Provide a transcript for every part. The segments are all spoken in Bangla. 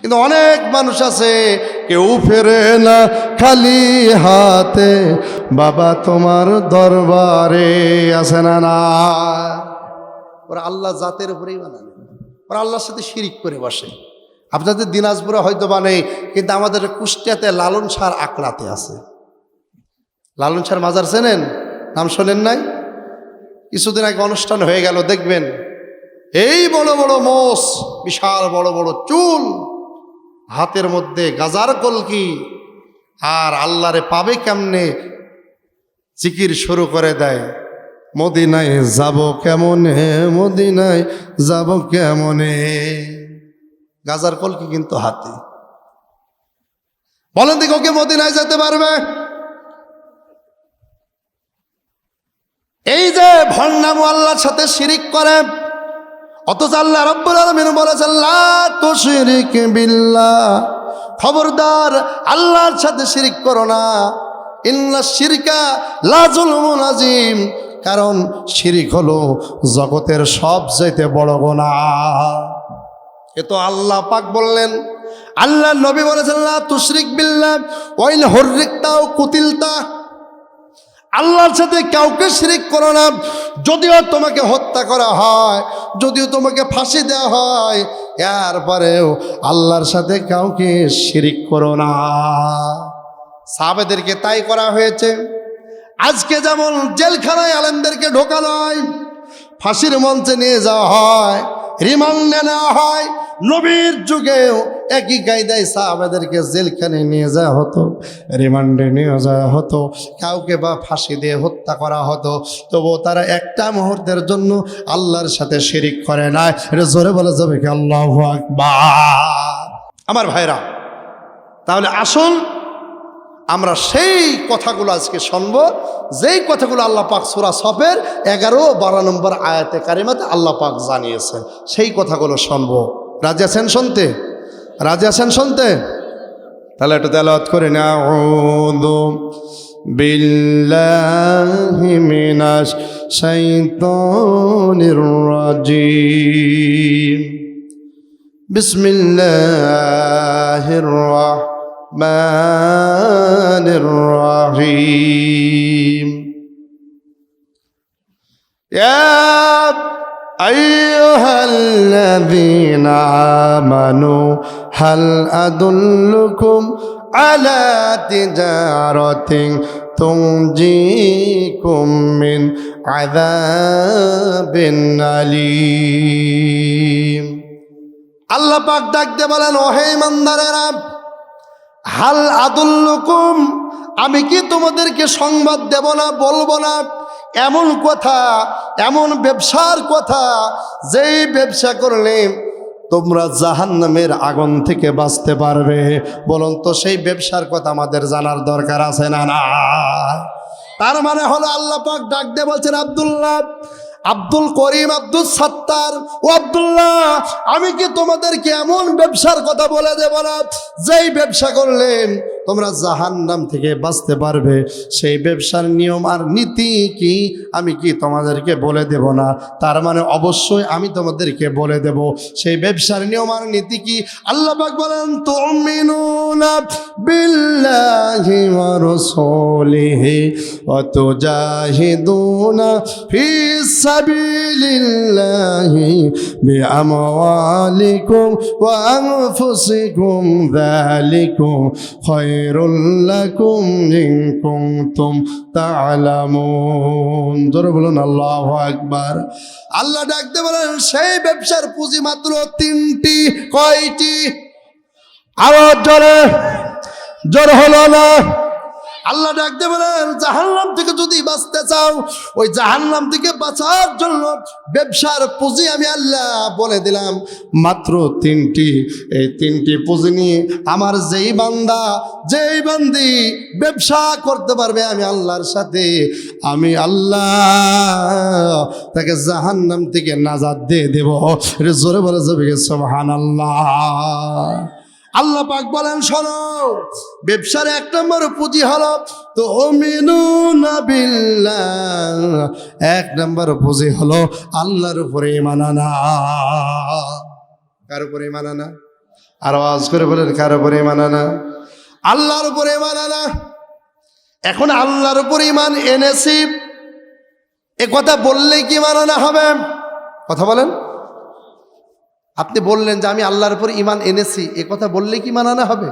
কিন্তু অনেক মানুষ আছে, কেউ ফেরে না, খালি হাতে, বাবা, তোমার দরবারে আছে না না? ওরা আল্লাহ জাতের উপরেই বানানো ওরা আল্লাহর সাথে শিরিক করে বসে। আপনাদের দিনাজপুরে হয়তো বা নেই, কিন্তু আমাদের কুষ্টিয়াতে লালন সার আকড়াতে আছে। লালন সার মাজার চেনেন? নাম শোনেন নাই? কিছুদিন আগে অনুষ্ঠান হয়ে গেল, দেখবেন। এই বড় বড় মোষ, বিশাল বড় বড় চুল। হাতের মধ্যে গাজার কলকি আর আল্লাহরে পাবে কেমনে? জিকির শুরু করে দেয়। মদিনায় যাব কেমনে? মদিনায় যাব কেমনে? গাজার কলকি কিন্তু হাতে। বলেন দিকে ওকে মদিনায় যেতে পারবে? এই যে ভণ্ডামু আল্লাহর সাথে শিরিক করে অথচ আল্লাহ রব্বুল আলমিন বলেছেন, লা তুশরিক বিল্লাহ। খবরদার আল্লাহর সাথে শিরিক করো না। ইন্না শিরকা লা জুলমুন আজিম কারণ শিরিক হলো জগতের সবচাইতে বড় গোনা এ তো আল্লাহ পাক বললেন আল্লাহ নবী বলেছেন, লা তুশরিক বিল্লাহ। ওয়াইন হররিকতাও কুতিলতা। আল্লাহর সাথে কাউকে শিরিক করো না। যদিও তোমাকে হত্যা করা হয়, যদিও তোমাকে ফাঁসি দেওয়া হয়, এরপরেও আল্লাহর সাথে কাউকে শিরিক করো না। সাহাবেদেরকে তাই করা হয়েছে, আজকে যেমন জেলখানায় আলেমদেরকে ঢোকানো হয় ফাঁসির মঞ্চে নিয়ে যাওয়া হয় রিমান্ডে নেওয়া হয়। নবীর যুগেও একই কায়দায় সাহাবেদেরকে জেলখানে নিয়ে যাওয়া হতো, রিমান্ডে নিয়ে যাওয়া হতো, কাউকে বা ফাঁসি দিয়ে হত্যা করা হতো। তবুও তারা একটা মুহূর্তের জন্য আল্লাহর সাথে শিরিক করে না এটা জোরে বলা যাবে কি? আল্লাহ আমার ভাইরা, তাহলে আসুন আমরা সেই কথাগুলো আজকে শুনব। যেই কথাগুলো আল্লাহ পাক সুরা সফের এগারো, বারো নম্বর আয়াতে কারিমাতে আল্লাহ পাক জানিয়েছেন, সেই কথাগুলো শুনব। রাজি আছেন শুনতে? রাজি আছেন শুনতে? তাহলে একটু তেলাওয়াত করে না বিল্লাহি মিনাশ শাইতানির রাজিম। বিসমিল্লাহির রাহমানির রাহিম يا أيها الذين آمنوا هل أدلكم على تجارة تنجيكم من عذاب أليم আল্লাহ পাক ডাক দিয়ে বলেন ওহে ইমানদারেরা হাল আদুল্লুকুম, আমি কি তোমাদেরকে সংবাদ দেব না, বলব না? এমন কথা, এমন ব্যবসার কথা, যেই ব্যবসা করলে তোমরা জাহান্নামের আগুন থেকে বাঁচতে পারবে। বলুন তো, সেই ব্যবসার কথা আমাদের জানার দরকার আছে না না তার মানে হলো আল্লাহ পাক ডাক দিয়ে বলছেন, আব্দুল্লাহ আব্দুল করিম আব্দুল সাত্তার। ও আব্দুল্লাহ, আমি কি তোমাদেরকে এমন ব্যবসার কথা বলে দেব না? যেই ব্যবসা করলে তোমরা জাহান নাম থেকে বাঁচতে পারবে। সেই ব্যবসার নিয়ম আর নীতি কি? আমি কি তোমাদেরকে বলে দেব না? তার মানে অবশ্যই আমি তোমাদেরকে বলে দেব। সেই ব্যবসার নিয়ম আর নীতি কি? আল্লাহ পাক বলেন, তুমিনুনা বিল্লাহি ফি লাকুম ইন কুনতুম তা'লামুন জোরে বলুন, আল্লাহু আকবার। আল্লাহ ডাকতে বলেন, সেই ব্যবসার পুঁজি মাত্র তিনটি, কয়টি? আরও জোরে, জোর হলো না। আল্লাহ ডাকতে বলেন, জাহান্নাম থেকে যদি বাঁচতে চাও, ওই জাহান্নাম থেকে বাঁচার জন্য ব্যবসার পুঁজি আমি আল্লাহ বলে দিলাম। মাত্র তিনটি, এই তিনটি পুঁজি নিয়ে আমার যেই বান্দা, যেই বান্দি ব্যবসা করতে পারবে আমি আল্লাহর সাথে, আমি আল্লাহ তাকে জাহান্নাম থেকে নাজাদ দিয়ে দেব। জোরে বলে যাবে সোহান আল্লাহ আল্লাহ পাক বলেন, শোনো, ব্যবসার এক নম্বর পুঁজি হলো তো এক নম্বর পুঁজি হলো আল্লাহর উপরে মানানা কার উপরে মানানা আর আওয়াজ করে বলেন, কার উপরে ইমান আনা? আল্লাহর উপরে ইমান আনা। এখন আল্লাহর উপরে ইমান এনেছি। এ কথা বললেই কি মানানা হবে? কথা বলেন। আপনি বললেন যে আমি আল্লাহর উপর ইমান এনেছি, এ কথা বললে কি মানানো হবে?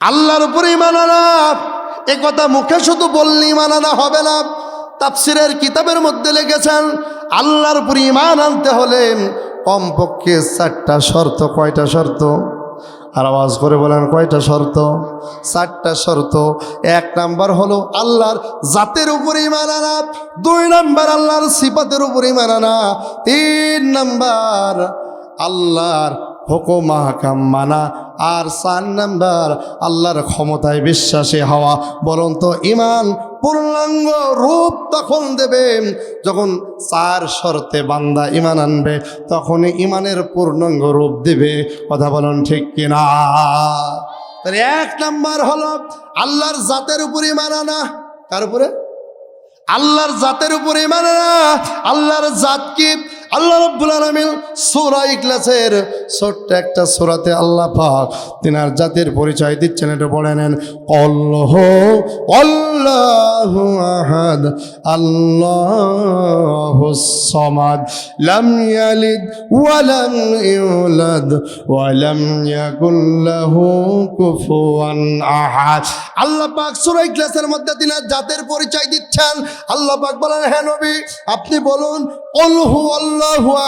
আল্লাহর উপরে ইমান এ কথা মুখে শুধু বললেই মানানা হবে না। তাপসিরের কিতাবের মধ্যে লিখেছেন, আল্লাহর উপর ইমান আনতে হলেন কমপক্ষে চারটা শর্ত, কয়টা শর্ত? আর আওয়াজ করে বলেন, কয়টা শর্ত? চারটা শর্ত। এক নাম্বার হলো আল্লাহর জাতের উপরে মানানা দুই নাম্বার আল্লাহর সিপাতের উপরে মানানা তিন নাম্বার আল্লাহর হুকুম হাকাম মানা, আর চার নাম্বার আল্লাহর ক্ষমতায় বিশ্বাসী হওয়া। বলুন তো ইমান পূর্ণাঙ্গ রূপ তখন দেবে। যখন চার শর্তে বান্দা ইমান আনবে, তখনই ইমানের পূর্ণাঙ্গ রূপ দেবে। কথা বলুন ঠিক কিনা? তাহলে এক নাম্বার হলো, আল্লাহর জাতের উপরে ইমান আনা। কার উপরে? আল্লাহর জাতের উপরে ইমান আনা। আল্লাহর জাত কি? আল্লাহ রব্বুল আলমিন সূরা ইখলাসের ছোট্ট একটা সূরাতে আল্লাহ পাক তিনার জাতের পরিচয় দিচ্ছেন এটা বলে নেন। অল্লাহ আল্লাহু আহাদ, আল্লাহু সমাদ, লাম ইয়ালিদ ওয়া লাম ইউলাদ ওয়া লাম ইয়াকুল লাহু কুফুয়ান আহাদ। আল্লাহ পাক সূরা ইখলাসের মধ্যে তিনার জাতের পরিচয় দিচ্ছেন। আল্লাহ পাক বলেন হ্যাঁ নবী, আপনি বলুন অলহু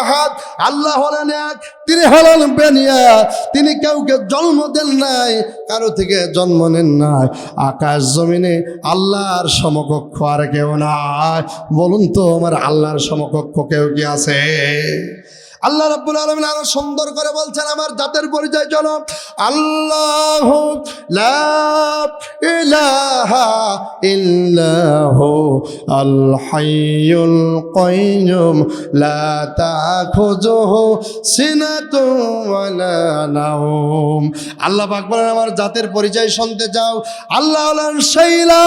আহাদ আল্লাহ হলেন এক, তিনি হলেন বেনিয়া, তিনি কাউকে জন্ম দেন নাই, কারও থেকে জন্ম নেন নাই। আকাশ জমিনে আল্লাহর সমকক্ষ আর কেউ নাই। বলুন তো, আমার আল্লাহর সমকক্ষ কেউ কি আছে? আল্লাহ রাব্বুল আলামিন আরও সুন্দর করে বলছেন, আমার জাতের পরিচয় জন। আল্লাহ লা ইলাহা ইল্লাহু আল হাইয়ুল কাইয়ুম, লা তাখুযুহু সিনাতু ওয়ালা নাওম। আল্লাহ পাক বলেন, আমার জাতের পরিচয় শুনতে যাও আল্লাহ হলেন শৈলা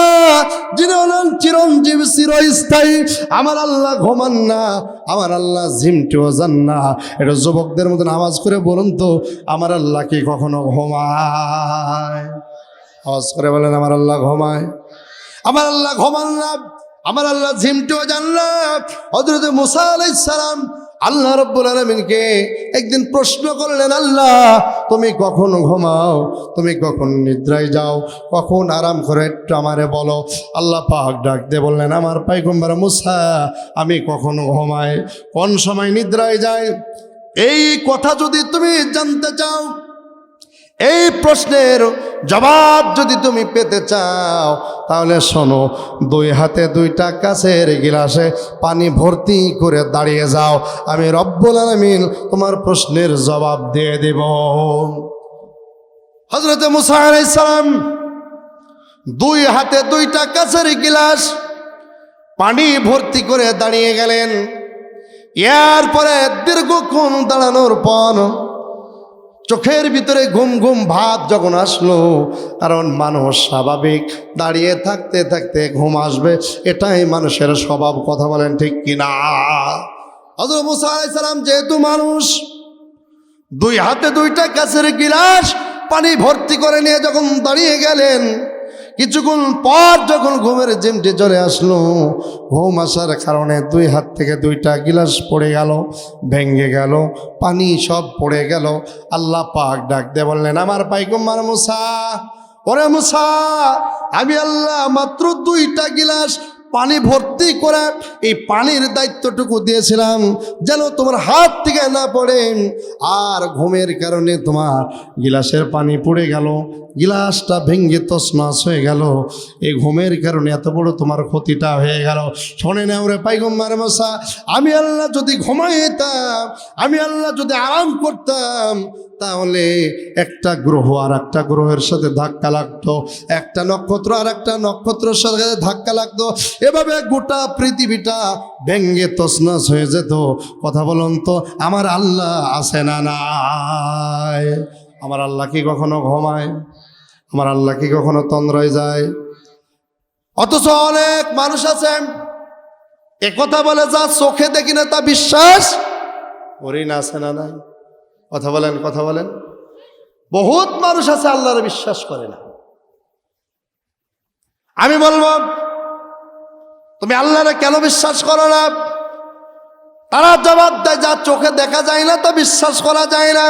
যিনি হলেন চিরঞ্জীব, চিরস্থায়ী। আমার আল্লাহ ঘুমান না আমার আল্লাহ ঝিমটেও যান না। এটা যুবকদের মতন আওয়াজ করে বলুন তো, আমার আল্লাহ কি কখনো ঘুমায়? আওয়াজ করে বলেন, আমার আল্লাহ ঘুমায়। আমার আল্লাহ ঘুমান না, আমার আল্লাহ ঝিমটিও যান না। হজরত মুসা আলাই সালাম আল্লাহ রব্বুল আলমিনকে একদিন প্রশ্ন করলেন, আল্লাহ, তুমি কখন ঘুমাও? তুমি কখন নিদ্রায় যাও? কখন আরাম করে একটু আমারে বলো? আল্লাহ পাক ডাক দিয়ে বললেন, আমার পাইগম্বর মুসা, আমি কখন ঘুমাই? কোন সময় নিদ্রায় যায় এই কথা যদি তুমি জানতে চাও এই প্রশ্নের জবাব যদি তুমি পেতে চাও, তাহলে শোনো, দুই হাতে দুইটা কাছের গিলাসে পানি ভর্তি করে দাঁড়িয়ে যাও। আমি রব্বুল আলমিন তোমার প্রশ্নের জবাব দিয়ে দেব। হজরত মুসা দুই হাতে দুইটা কাছের গিলাস পানি ভর্তি করে দাঁড়িয়ে গেলেন। এরপরে দীর্ঘক্ষণ দাঁড়ানোর পর চোখের ভিতরে ঘুম ঘুম ভাত যখন আসলো, কারণ মানুষ স্বাভাবিক, দাঁড়িয়ে থাকতে থাকতে ঘুম আসবে, এটাই মানুষের স্বভাব, কথা বলেন ঠিক কিনা? হজরত মুসা আলাইসালাম যেহেতু মানুষ, দুই হাতে দুইটা গাছের গিলাস, পানি ভর্তি করে নিয়ে যখন দাঁড়িয়ে গেলেন কিছুক্ষণ পর যখন ঘুমের জিমটি চলে আসলো, ঘুম আসার কারণে দুই হাত থেকে দুইটা গিলাস পড়ে গেল ভেঙ্গে গেল, পানি সব পড়ে গেল। আল্লাহ পাক ডাক দিয়ে বললেন, আমার পাইকুম্মার মুসা, ওরে মুসা, আমি আল্লাহ মাত্র দুইটা গিলাস পানি ভর্তি করে এই পানির দায়িত্বটুকু দিয়েছিলাম, যেন তোমার হাত থেকে না পড়ে। আর ঘুমের কারণে তোমার গিলাসের পানি পড়ে গেল, গিলাসটা ভেঙ্গে তসমাস হয়ে গেল। এই ঘুমের কারণে এত বড় তোমার ক্ষতিটা হয়ে গেল। শোনে না ওরে পাইগম্মার মশা আমি আল্লাহ যদি ঘুমাইতাম, আমি আল্লাহ যদি আরাম করতাম তাহলে একটা গ্রহ আর একটা গ্রহের সাথে ধাক্কা লাগতো। একটা নক্ষত্র আর একটা নক্ষত্রের সাথে ধাক্কা লাগতো। এভাবে গোটা পৃথিবীটা ব্যঙ্গে তসনস হয়ে যেত। কথা বলুন তো, আমার আল্লাহ আছে না আমার আল্লাহ কি কখনো ঘুমায়? আমার আল্লাহ কি কখনো তন্দ্রায় যায়? অথচ অনেক মানুষ আছে কথা বলে যা চোখে দেখি না তা বিশ্বাস করি না, আছে না নাই? কথা বলেন কথা বলেন। বহুত মানুষ আছে আল্লাহর বিশ্বাস করে না। আমি বলব, তুমি আল্লাহরে কেন বিশ্বাস করো না? তারা জবাব দেয়, যা চোখে দেখা যায় না, তা বিশ্বাস করা যায় না।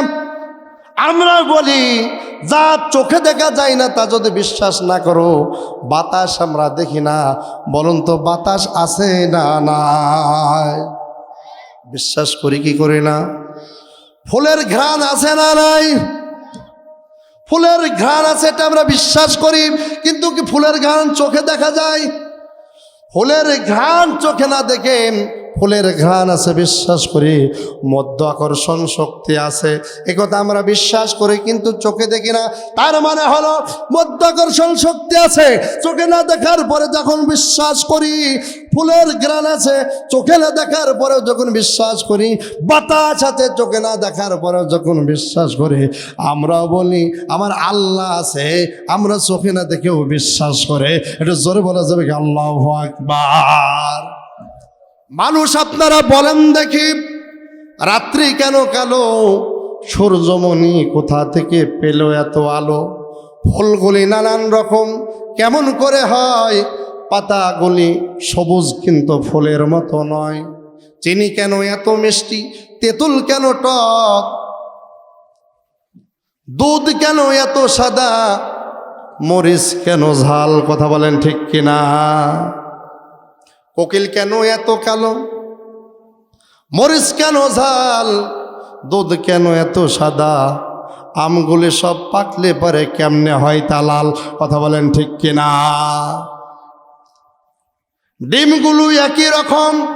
আমরা বলি, যা চোখে দেখা যায় না, তা যদি বিশ্বাস না করো, বাতাস আমরা দেখি না। বলুন তো, বাতাস আছে না না বিশ্বাস করি কি করি না? ফুলের ঘ্রাণ আছে না নাই? ফুলের ঘ্রাণ আছে এটা আমরা বিশ্বাস করি, কিন্তু কি ফুলের ঘ্রাণ চোখে দেখা যায়? ফুলের ঘ্রাণ চোখে না দেখে ফুলের ঘ্রাণ আছে, বিশ্বাস করি। মধ্য আকর্ষণ শক্তি আছে। একথা আমরা বিশ্বাস করি, কিন্তু চোখে দেখি না। তার মানে হলো, মধ্য আকর্ষণ শক্তি আছে। চোখে না দেখার পরে যখন বিশ্বাস করি, ফুলের ঘ্রাণ আছে, চোখে না দেখার পরে যখন বিশ্বাস করি, বাতাস আছে, চোখে না দেখার পরে যখন বিশ্বাস করি, আমরাও বলি, আমার আল্লাহ আছে, আমরা চোখে না দেখেও বিশ্বাস করে। এটা জোরে বলা যাবে কি? আল্লাহ আকবার। মানুষ আপনারা বলেন দেখি, রাত্রি কেন কালো? সূর্যমণি কোথা থেকে পেল এত আলো? ফুলগুলি নানান রকম, কেমন করে হয়? পাতাগুলি সবুজ কিন্তু ফুলের মতো নয়। চিনি কেন এত মিষ্টি? তেঁতুল কেন টক? দুধ কেন এত সাদা? মরিচ কেন ঝাল? কথা বলেন ঠিক কিনা? কোকিল কেন এত কালো? মরিচ কেন ঝাল? দুধ কেন এত সাদা? আমগুলি সব পাকলে পরে কেমনে হয় তা লাল? কথা বলেন ঠিক কিনা? ডিমগুলো একই রকম।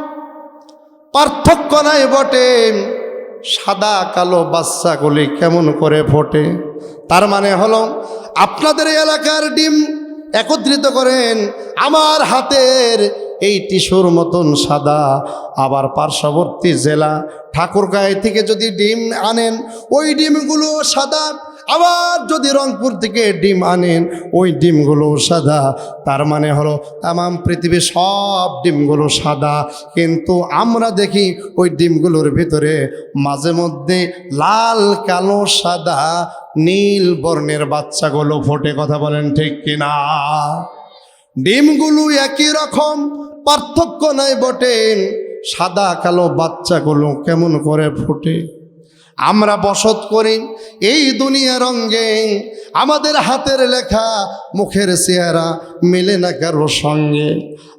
পার্থক্য নাই বটে। সাদা, কালো বাচ্চাগুলি কেমন করে ফোটে? তার মানে হলো, আপনাদের এলাকার ডিম একত্রিত করেন আমার হাতের এই টিস্যুর মতন সাদা, আবার পার্শ্ববর্তী জেলা। ঠাকুরগাঁয় থেকে যদি ডিম আনেন, ওই ডিমগুলো সাদা। আবার যদি রংপুর থেকে ডিম আনেন, ওই ডিমগুলো সাদা। তার মানে হলো তাম পৃথিবীর সব ডিমগুলো সাদা। কিন্তু আমরা দেখি, ওই ডিমগুলোর ভিতরে মাঝে মধ্যে লাল, কালো, সাদা, নীল বর্ণের বাচ্চাগুলো ফোটে। কথা বলেন ঠিক কিনা? ডিমগুলো একই রকম পার্থক্য নাই বটে। সাদা কালো বাচ্চাগুলো কেমন করে ফোটে? আমরা বসত করি এই দুনিয়া রঙ্গে আমাদের হাতের লেখা, মুখের চেহারা মেলে না কারও সঙ্গে।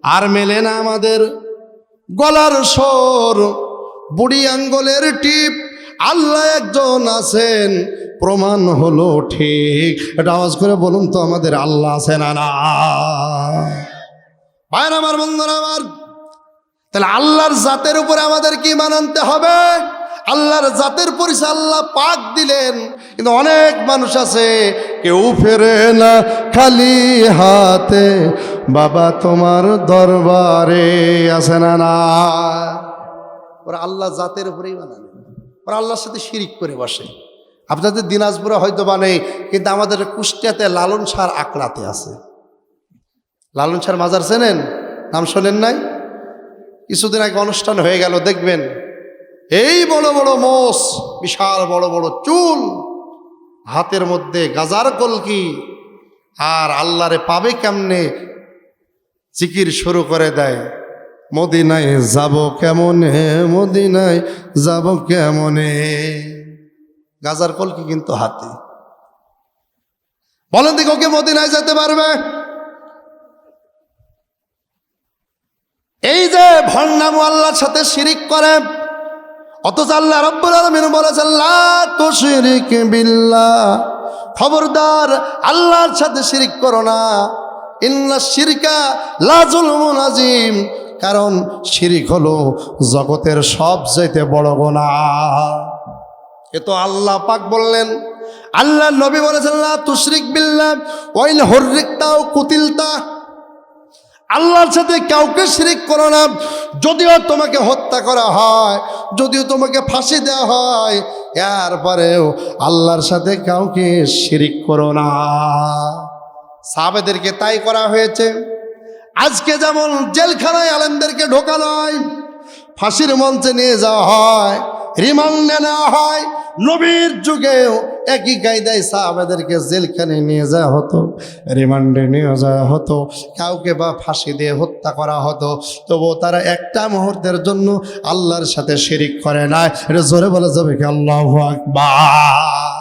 আর মেলে না আমাদের গলার স্বর। বুড়ি আঙ্গলের টিপ, আল্লাহ একজন আছেন, প্রমাণ হলো ঠিক। এটা আওয়াজ করে বলুন তো আমাদের আল্লাহ আছেন না ভাইর আমার বন্ধুরা আমার, তাহলে আল্লাহর জাতের উপরে আমাদের কি মানানতে হবে? আল্লাহর জাতের পরিচয় আল্লাহ পাক দিলেন, কিন্তু অনেক মানুষ আছে, কেউ ফেরে না খালি হাতে, বাবা তোমার দরবারে আছে না না। ওরা আল্লাহ জাতের উপরেই মানান ওরা আল্লাহর সাথে শিরিক করে বসে। আপনাদের দিনাজপুরে হয়তো বা নেই, কিন্তু আমাদের কুষ্টিয়াতে লালন সার আকড়াতে আছে। লালন সার মাজার চেনেন? নাম শোনেন নাই? কিছুদিন আগে অনুষ্ঠান হয়ে গেল, দেখবেন। এই বড় বড় মোষ, বিশাল বড় বড় চুল, হাতের মধ্যে গাজার কলকি, আর আল্লাহরে পাবে কেমনে? জিকির শুরু করে দেয়, মদিনায় যাব কেমনে? মদিনায় যাব কেমনে? গাজার কলকি কিন্তু হাতে। বলেন দিকে ওকে মদিনায় যেতে পারবে এই যে ভণ্ডামু আল্লাহর সাথে শিরিক করে। অথচ আল্লাহ রব্বুল আলমিন বলেছেন, লা তুশরিক বিল্লাহ। খবরদার আল্লাহর সাথে শিরিক করো না। ইন্না শিরকা লাজুল আজিম কারণ শিরিক হলো জগতের সব চাইতে বড় গোনা এ তো আল্লাহ পাক বললেন আল্লাহ নবী বলেছেন, লা তুশরিক বিল্লাহ। ওয়াইন হরিকতাও কুতিলতা। আল্লাহর সাথে কাউকে শিরিক করো না। যদিও তোমাকে হত্যা করা হয়, যদিও তোমাকে ফাঁসি দেওয়া হয়, এরপরেও আল্লাহর সাথে কাউকে শিরিক করো না। সাহাবেদেরকে তাই করা হয়েছে, আজকে যেমন জেলখানায় আলেমদেরকে ঢোকানো হয় ফাঁসির মঞ্চে নিয়ে যাওয়া হয় রিমান্ডে নেওয়া হয়। নবীর যুগেও একই কায়দায় সাহাবাদেরকে জেলখানে নিয়ে যাওয়া হতো, রিমান্ডে নিয়ে যাওয়া হতো, কাউকে বা ফাঁসি দিয়ে হত্যা করা হতো। তবুও তারা একটা মুহূর্তের জন্য আল্লাহর সাথে শিরিক করে না এটা জোরে বলে যাবে কি? আল্লাহ আকবার।